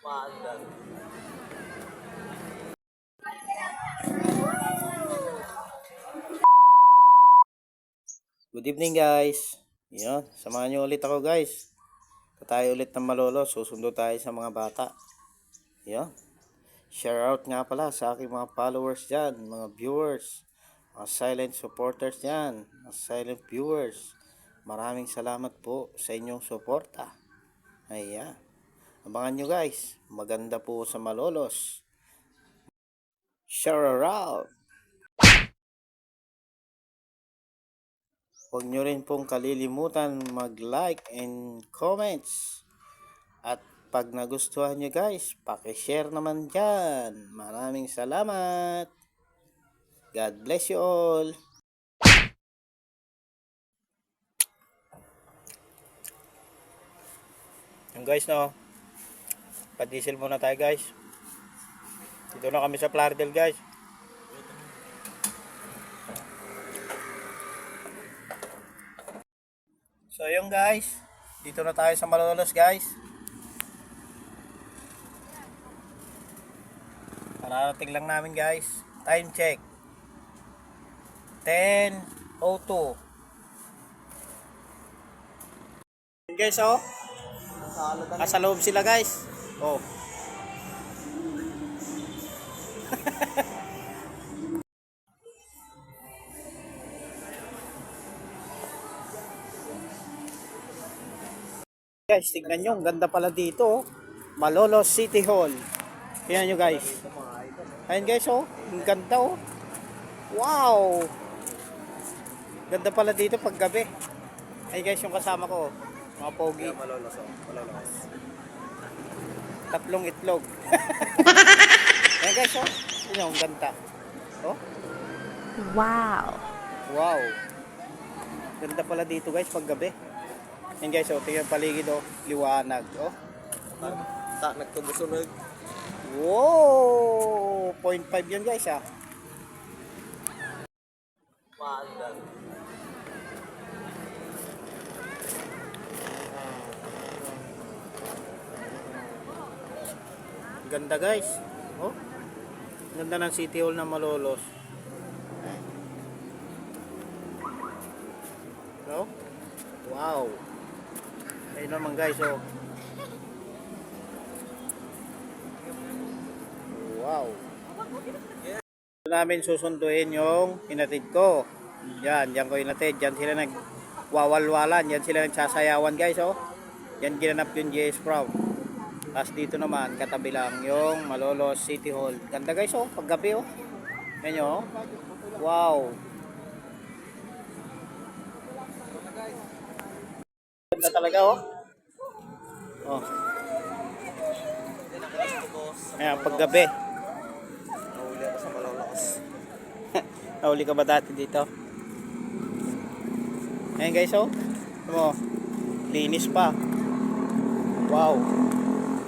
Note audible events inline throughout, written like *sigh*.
Paandar. Good evening guys. Yan, samahan niyo ulit ako guys. Tayo ulit ng malolo, susundo tayo sa mga bata. Yan. Share out nga pala sa aking mga followers dyan, mga viewers, mga silent supporters dyan, mga silent viewers. Maraming salamat po sa inyong suporta. Ayan. Abangan nyo guys. Maganda po sa malolos. Share out. Huwag nyo rin pong kalilimutan mag-like and comments. At pag nagustuhan nyo guys, pakishare naman dyan. Maraming salamat. God bless you all. Yung guys no, pa-diesel muna tayo guys. Dito na kami sa Plaridel guys. So yun guys, dito na tayo sa Malolos guys. Pararating lang namin guys. Time check. 10.02 Yun guys oh. Nasa loob sila guys. Oh. *laughs* Guys, tignan nyo, ang ganda pala dito. oh. Malolos City Hall. Tingnan nyo guys. Ayun guys, oh. Ang ganda oh. Wow! Ganda pala dito pag gabi. Ay guys, yung kasama ko. oh. Mga pogi. Malolos oh. Malolos. Tatlong itlog. *laughs* Ayun guys, oh. Nyo, ang ganda. Oh, Wow. wow. Ganda pala dito guys pag gabi. Ayun guys, oh. Tingnan paligid, oh. Liwanag, oh. Ta, nagtubusunog. Wow! 0.5 yun guys ah. Paandar. Ganda guys. Oh. Ganda ng City Hall ng Malolos. No? Wow. Ayun naman guys oh. Wow. Namin susunduin yung hinatid ko. Yan, yan ko hinatid. Yan sila nagwawalwalan. Yan sila nagsasayawan guys oh. Yan ginanap yung JS Prom. Tapos dito naman, katabi lang yung Malolos City Hall. Ganda guys oh, paggabi oh. Yan nyo oh. Wow. Ganda talaga oh. Oh. Ayan, paggabi. Nahuli ako sa Malolos. *laughs* Nahuli ka ba dati dito? Ayan guys oh. Mo. Linis pa. Wow.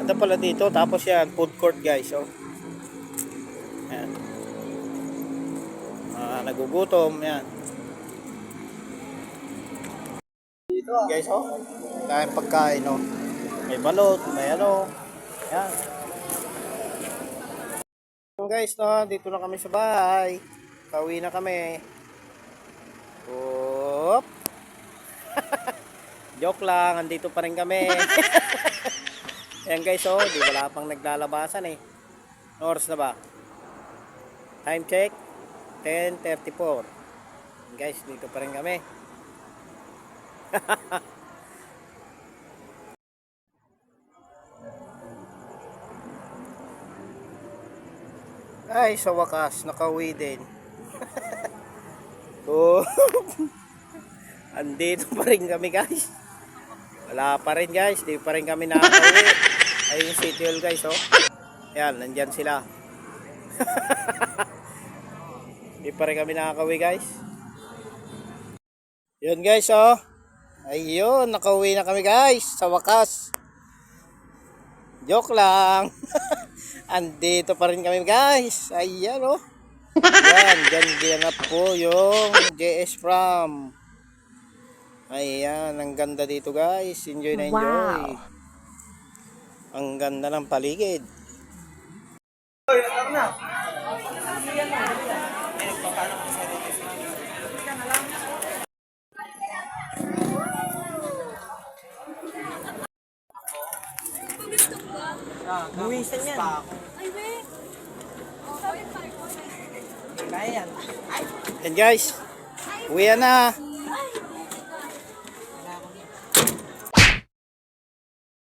Ganda pala dito. Tapos yan, food court guys oh. Ah, nagugutom. Yan. Dito guys oh. Kain pagkain oh. May balot, may ano. Yan. Guys, no, dito na kami sa bahay. Pauwi na kami. Oop. *laughs* Joke lang, andito pa rin kami. *laughs* Ayan guys, oh, di wala pang naglalabasan eh. Oras na ba? Time check, 10.34. Guys, dito pa rin kami. *laughs* Ay, sa wakas, nakauwi din. *laughs* oh. Andito pa rin kami guys. Wala pa rin guys, di pa rin kami nakauwi. Ayun yung City Hall guys, oh. Yan, nandyan sila. *laughs* di pa rin kami nakakauwi guys. Yun guys, oh. Ayun, nakauwi na kami guys, sa wakas. Joke lang. *laughs* Andito pa rin kami guys. Ayan oh. Yan, dyan ginanap po yung JS Prom. Ayan, ang ganda dito guys. Enjoy na enjoy. Wow. Ang ganda ng paligid. Buwisan yan. Yan guys. Uwi na.